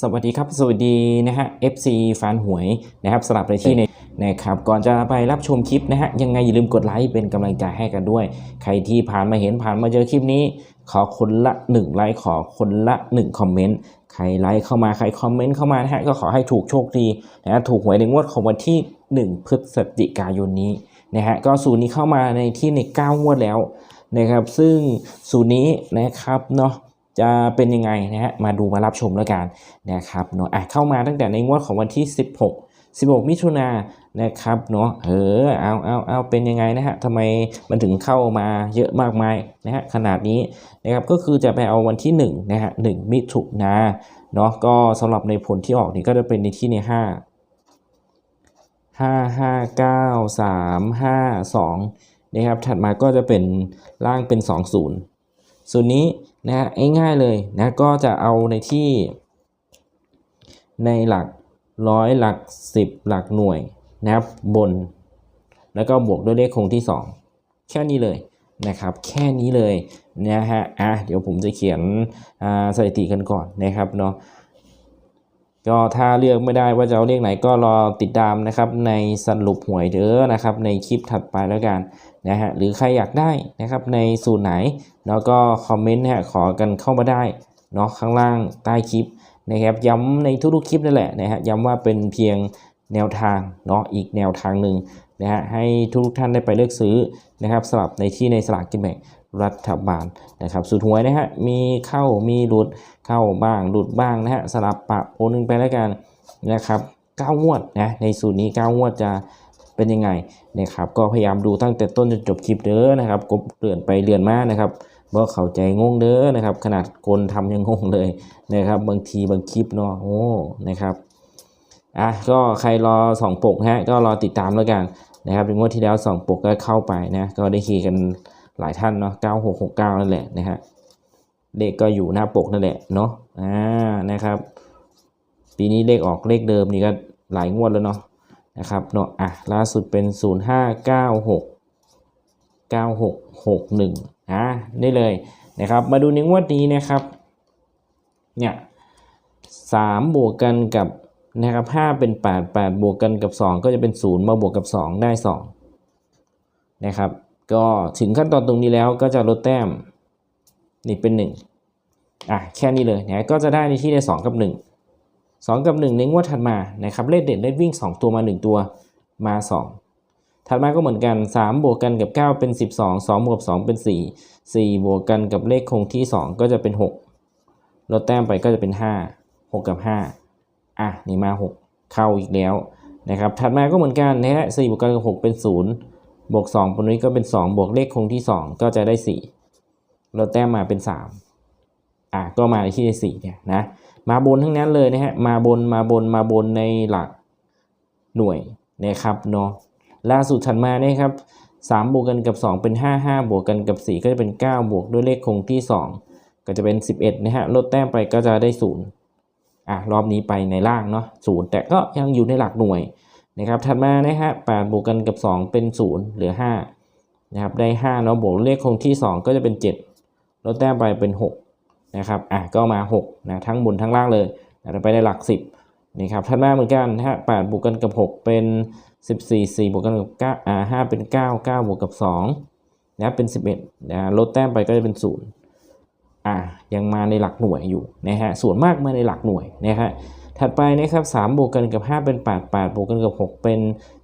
สวัสดีครับ สวัสดีนะฮะ FC แฟนหวยนะครับสลับในที่ในนะครับก่อนจะไปรับชมคลิปนะฮะยังไงอย่าลืมกดไลค์เป็นกำลังใจให้กันด้วย ใครที่ผ่านมาเห็นผ่านมาเจอคลิปนี้ ขอคนละ 1 ไลค์ขอคนละ 1 คอมเมนต์ใครไลค์เข้ามาใครคอมเมนต์เข้ามานะฮะก็ขอให้ถูกโชคดีนะฮะถูกหวยในงวดของวันที่ 1 พฤศจิกายนนี้นะฮะก็สูตรนี้เข้ามาในที่ใน 9 งวดแล้วนะครับซึ่งสูตรนี้นะครับเนาะ จะเป็นยังไงนะฮะมาดูมารับชมแล้วกันนะครับเนาะอะเข้ามาตั้งแต่ในงวดของวันที่ 16 16 มิถุนานะครับเนาะเออเอาเอาเอาเป็นยังไงนะฮะทำไมมันถึงเข้ามาเยอะมากมายนะฮะขนาดนี้นะครับก็คือจะไปเอาวันที่1นะฮะ1มิถุนาเนาะก็สำหรับในผลที่ออกนี่ก็จะเป็นในที่ใน 5 5 5 9 3 5 2นะครับถัดมาก็จะเป็นล่างเป็น 2 0 ส่วนนี้นะฮะง่ายๆเลยนะก็จะเอาในที่ ในหลักร้อยหลักสิบหลักหน่วยนะครับบน แล้วก็บวกด้วยเลขคงที่ 2 แค่นี้เลยนะครับ แค่นี้เลยนะฮะอะเดี๋ยวผมจะเขียนสถิติกันก่อนนะครับเนาะ ก็ถ้าเลือกไม่ได้ว่าจะเอาเลขไหนก็รอติดตามนะครับในสรุปหวยเด้อนะครับในคลิปถัดไปแล้วกันนะฮะหรือใครอยากได้นะครับในสูตรไหน แล้วก็คอมเมนต์นะฮะขอกันเข้ามาได้เนาะข้างล่างใต้คลิปนะครับย้ำในทุกๆคลิปนั่นแหละนะฮะย้ำว่าเป็นเพียงแนวทางเนาะอีกแนวทางหนึ่งนะฮะให้ทุกท่านได้ไปเลือกซื้อนะครับสลับในที่ในสลากกินแบ่ง รัฐบาลนะครับสูตรหวยนะฮะมีเข้ามีหลุดเข้าบ้างหลุดบ้างนะฮะสลับปะโอนหนึ่งไปแล้วกันนะครับเก้างวดนะในสูตรนี้เก้างวดจะเป็นยังไงนะครับก็พยายามดูตั้งแต่ต้นจนจบคลิปเด้อนะครับกบเลื่อนไปเลื่อนมานะครับบ่เข้าใจงงเด้อนะครับ ขนาดคนทำยังงงเลยนะครับบางทีบางคลิปเนาะโอ้นะครับอะก็ใครรอสองปกนะฮะก็รอติดตามแล้วกันนะครับในงวดที่แล้วสองปกก็เข้าไปนะก็ได้ขี่กัน หลายท่านเนาะ9669 นั่นแหละนะฮะเลขก็อยู่หน้าปกนั่นแหละเนาะอ่านะครับ ปีนี้เลขออกเลขเดิมนี่ก็หลายงวดแล้วเนาะนะครับเนาะอะล่าสุดเป็น 0596 9661อะได้เลยนะครับมาดูในงวดนี้นะครับเนี่ยสามบวกกันกับนะครับห้าเป็นแปดแปดบวกกันกับสองก็จะเป็นศูนย์มาบวกกับสองได้สองนะครับ ก็ถึงขั้นตอนตรงนี้แล้วก็จะลดแต้มนี่เป็นหนึ่งอะแค่นี้เลยนะก็จะได้ในที่ได้สองกับหนึ่งสองกับหนึ่งในงวดถัดมานะครับเลขเด่นเลขวิ่งสองตัวมาหนึ่งตัวมาสองถัดมาก็เหมือนกัน 3 บวกกันกับ 9 เป็น 12 2 บวกกับ2เป็น 4 4 บวกกันกับเลขคงที่ 2 ก็จะเป็น 6 ลดแต้มไปก็จะเป็น 5 6 กับ 5 อะนี่มา 6 เข้าอีกแล้วนะครับถัดมาก็เหมือนกันนะฮะ4บวกกันกับ 6 เป็น 0 บวก2บนนี้ก็เป็น 2 บวกเลขคงที่ 2 ก็จะได้4ลดแต้มมาเป็น 3 อะก็มาที่4เนี่ยนะมาบนทั้งนั้นเลยนะฮะมาบนมาบนมาบนในหลักหน่วยนะครับเนาะล่าสุดถัดมาเนี่ยครับ3บวกกันกับ 2 เป็น 5 5 บวกกันกับ 4 ก็จะเป็น 9 บวกด้วยเลขคงที่ 2 ก็จะเป็น 11นะฮะลดแต้มไปก็จะได้ 0อะรอบนี้ไปในล่างเนาะ0แต่ก็ยังอยู่ในหลักหน่วย นะครับถัดมานะฮะ8บวกกันกับ 2 เป็น 0 เหลือ5นะครับได้5เนาะบวกเลขคงที่ 2 ก็จะเป็น 7 ลดแต้มไปเป็น6นะครับอะก็มา6นะทั้งบนทั้งล่างเลยนะไปได้หลัก 10นี่ครับถัดมาเหมือนกันนะฮะ8บวกกันกับ 6 เป็น 14 4บวกกันกับ9อ่า5เป็น 9 9บวกกับ2นะเป็น 11นะลดแต้มไปก็จะเป็น 0อ่ายังมาในหลักหน่วยอยู่นะฮะส่วนมากมาในหลักหน่วยนะฮะ ถัดไปนะครับ3บวกกันกับ 5 เป็น 8 8 บวกกันกับ 6 เป็น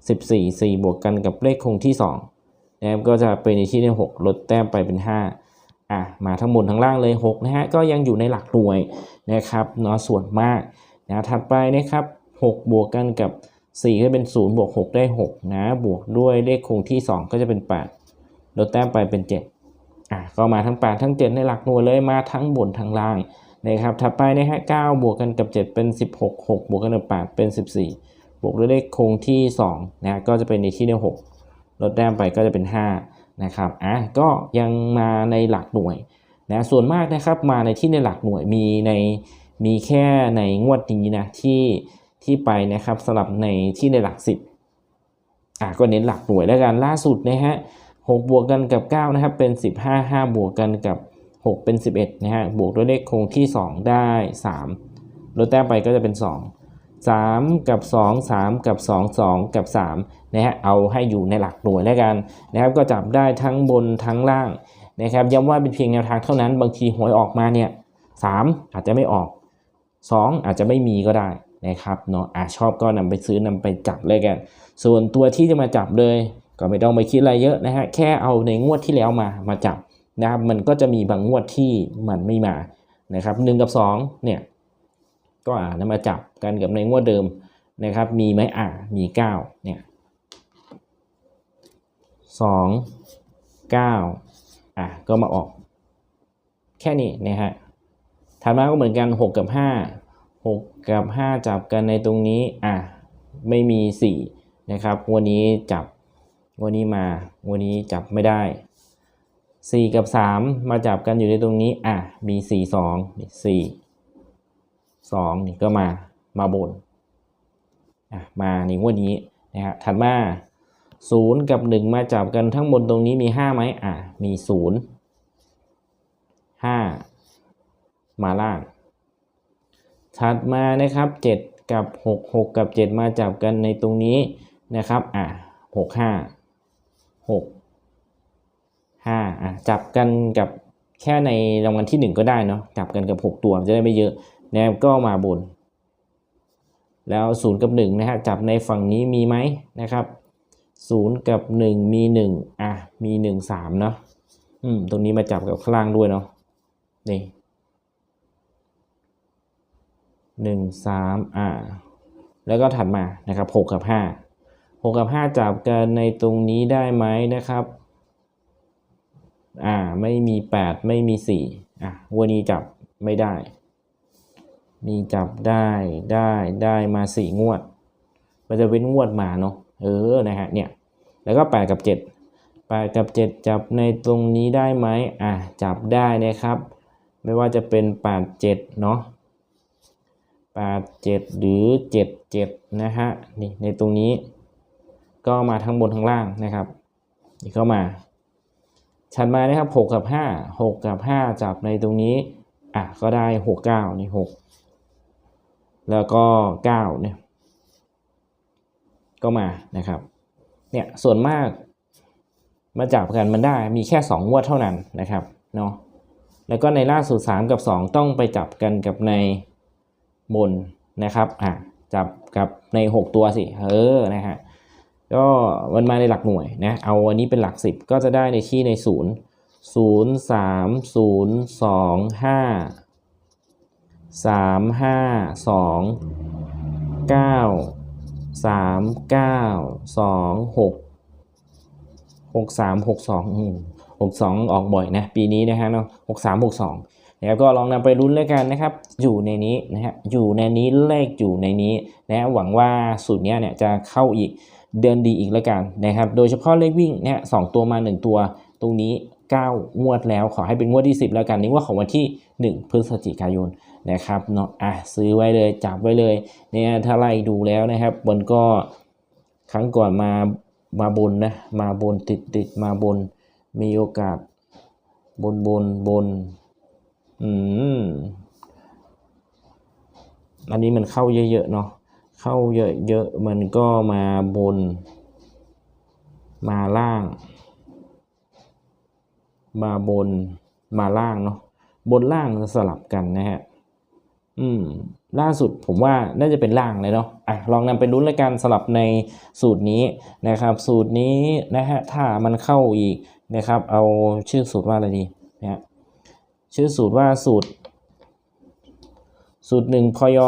14 4 บวกกันกับเลขคงที่2นะครับก็จะเป็นในที่ที่6ลดแต้มไปเป็น 5อะมาทั้งบนทั้งล่างเลย6นะฮะก็ยังอยู่ในหลักหน่วยนะครับเนาะส่วนมากนะถัดไปนะครับ6บวกกันกับ 4 ก็เป็น 0 บวก 6 ได้ 6 นะ บวกด้วยเลขคงที่ 2 ก็จะเป็น 8 ลดแต้มไปเป็น 7อะก็มาทั้ง 8 ทั้ง 7 ในหลักหน่วยเลยมาทั้งบนทั้งล่าง นะครับถัดไปนะฮะ9บวกกันกับ 7 เป็น 16 6 บวกกันกับ8เป็น 14 บวกด้วยเลขคงที่2นะก็จะเป็นในที่ได้6ลดแต้มไปก็จะเป็น 5 นะครับอะก็ยังมาในหลักหน่วยนะส่วนมากนะครับมาในที่ในหลักหน่วยมีในมีแค่ในงวดนี้นะที่ที่ไปนะครับสลับในที่ในหลัก 10อะก็เน้นหลักหน่วยแล้วกันล่าสุดนะฮะ6บวกกันกับ 9 นะครับเป็น 15 5 บวกกันกับ 6 เป็น 11นะฮะบวกด้วยเลขคงที่ 2 ได้ 3 ลดแต้มไปก็จะเป็น 2 3 กับ 2 3 กับ 2 2 กับ3นะฮะเอาให้อยู่ในหลักหน่วยแล้วกันนะครับก็จับได้ทั้งบนทั้งล่างนะครับย้ำว่าเป็นเพียงแนวทางเท่านั้น บางทีหวยออกมาเนี่ย3อาจจะไม่ออก 2 อาจจะไม่มีก็ได้นะครับเนาะอะชอบก็นำไปซื้อนำไปจับเลยกัน ส่วนตัวที่จะมาจับเลย ก็ไม่ต้องไปคิดอะไรเยอะนะฮะแค่เอาในงวดที่แล้วมามาจับ นะครับมันก็จะมีบางงวดที่มันไม่มานะครับหนึ่งกับสองเนี่ยก็อ่านมาจับกันกับในงวดเดิมนะครับมีไหมอ่ามีเก้าเนี่ยสองเก้าอะก็มาออก แค่นี้นะฮะถัดมาก็เหมือนกันหกกับห้าหกกับห้าจับกันในตรงนี้อะไม่มีสี่นะครับ วันนี้จับวันนี้มา วันนี้จับไม่ได้ 4 กับ 3 มาจับกันอยู่ในตรงนี้ อะ มี 4 2นี่4 2 นี่ก็มา มาบน อะ มาในงวันนี้นะฮะ ถัดมา 0 กับ 1 มาจับกันทั้งบนตรงนี้มี 5 ไหมอะ มี 0 5 มาล่าง ถัดมานะครับ 7 กับ 6 6 กับ 7 มาจับกันในตรงนี้นะครับ อะ 6 5หก ห้าอะจับกันกับแค่ในรางวัลที่หนึ่งก็ได้เนาะจับกันกับหกตัวจะได้ไม่เยอะนะครับก็มาบน แล้วศูนย์กับหนึ่งนะฮะจับในฝั่งนี้มีไหมนะครับศูนย์กับหนึ่งมีหนึ่งอะมีหนึ่งสามเนาะอืมตรงนี้มาจับกับข้างล่างด้วยเนาะนี่หนึ่งสามอ่า แล้วก็ถัดมานะครับหกกับห้า6กับ5จับกันในตรงนี้ได้ไหมนะครับ อ่าไม่มี8ไม่มี4อะวันนี้จับไม่ได้ มีจับได้ได้ได้มา4งวด มันจะเว้นงวดมาเนาะเออนะฮะเนี่ยแล้วก็8กับ7 8กับ7จับในตรงนี้ได้ไหมอะจับได้นะครับ ไม่ว่าจะเป็น8 7เนาะ8 7หรือ7 7นะฮะนี่ในตรงนี้ ก็มาทั้งบนทั้งล่างนะครับนี่ก็มา ถัดมานะครับ6กับ5 6กับ5จับในตรงนี้อะก็ได้ 6 9นี่6แล้วก็9เนี่ยก็มานะครับเนี่ยส่วนมากมาจับกันมันได้มีแค่ 2 งวดเท่านั้นนะครับเนาะแล้วก็ในล่าสุด 3 กับ 2 ต้องไปจับกันกับในบนนะครับอะจับกับใน 6 ตัวสิเออนะฮะ ก็มันมาในหลักหน่วยนะ เอาอันนี้เป็นหลัก 10 ก็จะได้ในที่ใน 0 0 3 0 2 5 3 5 2 9 3 9 2 6 6 3 6 2อืม62 ออกบ่อยนะ ปีนี้นะฮะเนาะ6 3 6 2นะครับก็ลองนำไปลุ้นแล้วกันนะครับ อยู่ในนี้นะฮะอยู่ในนี้เลขอยู่ในนี้นะหวังว่าสูตรเนี้ยเนี่ยจะเข้าอีก เดินดีอีกแล้วกันนะครับ โดยเฉพาะเลขวิ่งเนี่ยสตัวมา 1 ตัว ตรงนี้ 9 งวดแล้วขอให้เป็นงวดที่ 10 แล้วกันนี่ว่าของวันที่ 1 พฤศจิกายนนะครับเนาะอะซื้อไว้เลยจับไว้เลยเนี่ยถ้าไล่ดูแล้วนะครับบนก็ครั้งก่อนมามาบนนะมาบนติดติดมาบนมีโอกาสบนบนบนอืมอันนี้มันเข้าเยอะๆเนาะ เข้าเยอะๆมันก็มาบน มาล่าง มาบนมาล่างเนาะบนล่างสลับกันนะฮะอืมล่าสุดผมว่าน่าจะเป็นล่างเลยเนาะอะลองนำไปลุ้นแล้วกันสลับในสูตรนี้นะครับ สูตรนี้นะฮะถ้ามันเข้าอีกนะครับ เอาชื่อสูตรว่าอะไรดีนะฮะชื่อสูตรว่าสูตร สูตรหนึ่งพย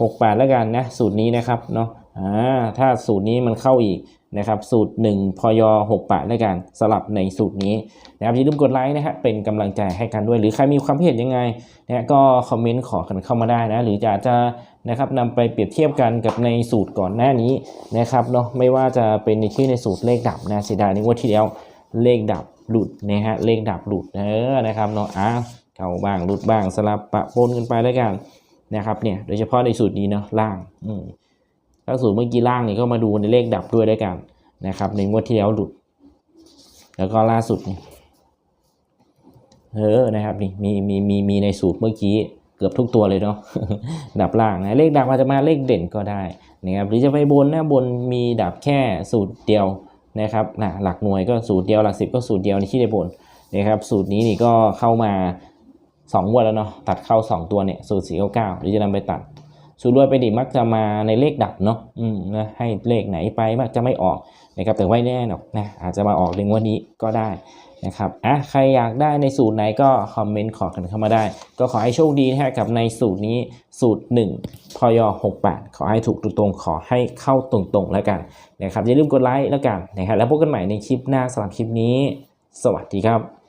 หกแปดแล้วกันนะสูตรนี้นะครับเนาะอ่าถ้าสูตรนี้มันเข้าอีกนะครับสูตร1พยหกแปดแล้วกันสลับในสูตรนี้นะครับอย่าลืมกดไลค์นะฮะเป็นกำลังใจให้กันด้วย หรือใครมีความเห็นยังไงนะก็คอมเมนต์ขอกันเข้ามาได้นะหรือจะจะนะครับนำไปเปรียบเทียบกันกับในสูตรก่อนหน้านี้นะครับเนาะไม่ว่าจะเป็นในที่ในสูตรเลขดับนะเสียดายในงวดที่แล้วเลขดับหลุดนะฮะเลขดับหลุดเออนะครับเนาะอะเก่าบ้างหลุดบ้างสลับปะปนกันไปแล้วกัน นะครับเนี่ยโดยเฉพาะในสูตรนี้เนาะล่างอืถ้าสูตรเมื่อกี้ล่างนี่ก็มาดูในเลขดับด้วยด้วยกันนะครับ ในงวดที่แล้วหลุด แล้วก็ล่าสุดนี่เออนะครับนี่มีมีมีมีในสูตรเมื่อกี้เกือบทุกตัวเลยเนาะดับล่างนะเลขดับอาจจะมาเลขเด่นก็ได้นะครับหรือจะไปบนนะบนมีดับแค่สูตรเดียวนะครับนะหลักหน่วยก็สูตรเดียวหลักสิบก็สูตรเดียวในที่ได้บนนะครับสูตรนี้นี่ก็เข้ามา 2งงวดแล้วเนาะตัดเข้า 2 ตัวเนี่ยสูตร4 9 9หรือจะนำไปตัด สูตรรวยไปดิมักจะมาในเลขดับเนาะอืมนะให้เลขไหนไปมักจะไม่ออกนะครับแต่ไม่แน่หรอกนะอาจจะมาออกในงวดนี้ก็ได้นะครับอะใครอยากได้ในสูตรไหนก็คอมเมนต์ขอกันเข้ามาได้ ก็ขอให้โชคดีนะฮะกับในสูตรนี้สูตร 1 พย68 ขอให้ถูกตรงๆ ขอให้เข้าตรงๆแล้วกันนะครับอย่าลืมกดไลค์แล้วกันนะครับแล้วพบกันใหม่ในคลิปหน้าสำหรับคลิปนี้ สวัสดีครับ